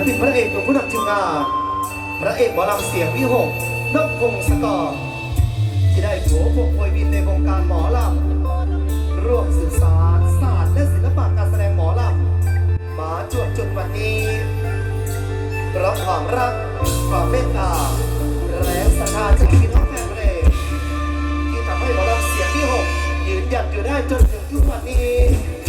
และป็นพระเอกของผู้นำทีมงานพระเอกหมอลำเสียงวิหกนกพงศกรที่ได้ผัวพวกควยบินในวงการหมอลำร่วมสื่อสารศาสตร์และศิลปะการแสดงหมอลำมาจวบจุดวันนี้เราะความรักความเมตตาแรงศรัทธาจากพี่น้องแฟนเพลงที่ทำให้หมอลำเสียงที่หกยืนหยัดอยู่ได้จนถึงทุกวันนี้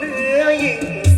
เหนือยิ่ง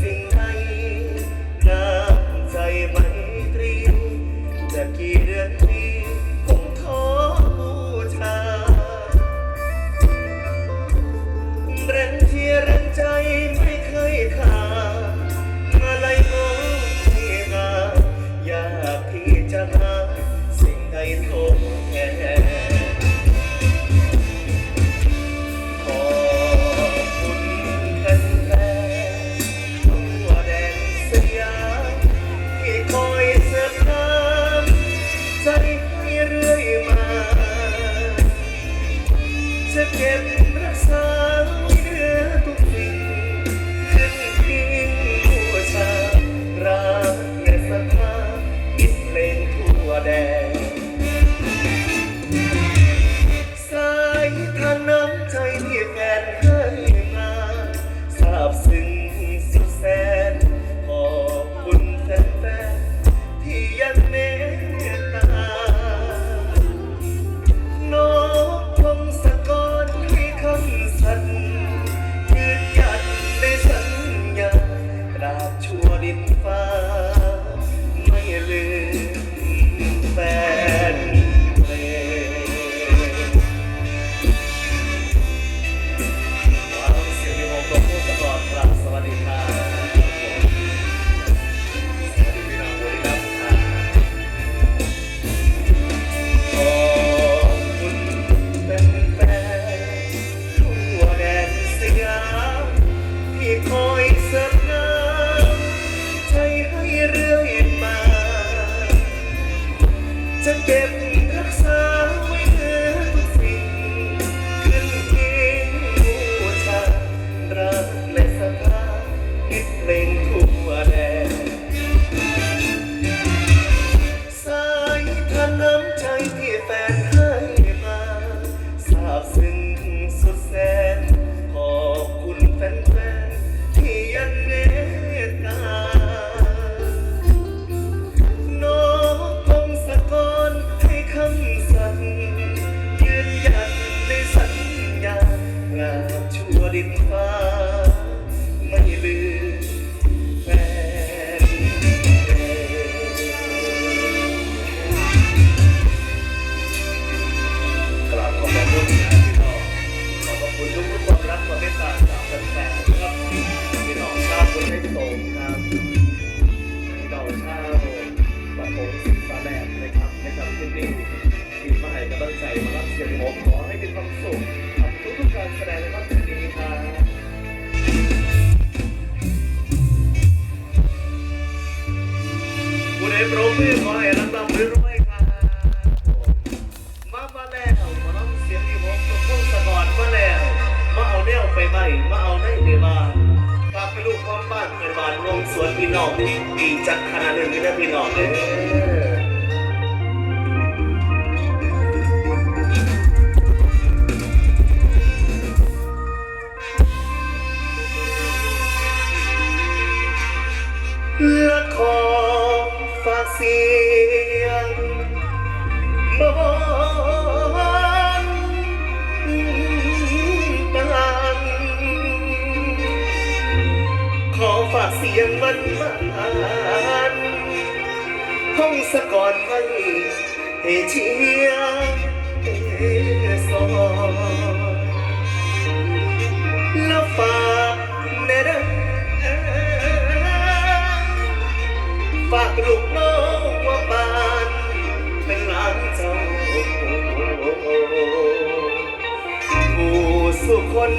มลำลำรวยครับมามาแล้วมาลำเสียงที่ผมกับพงศกรมาแล้วมาเอาแนวไปใหม่มาเอาได้ไปบ้านฝากไปลูกพร้อมบ้านเปิดบ้านลงสวนพี่น้องดีจัดขนาดหนึ่งเลยนะพี่น้องเลย ฟังสะก่อนให้ให้เชียร์สอนแล้วฝากแน่เด้อฝากลูกน้องว่าบ้านเป็นหลันเจ้าผู้สุขคน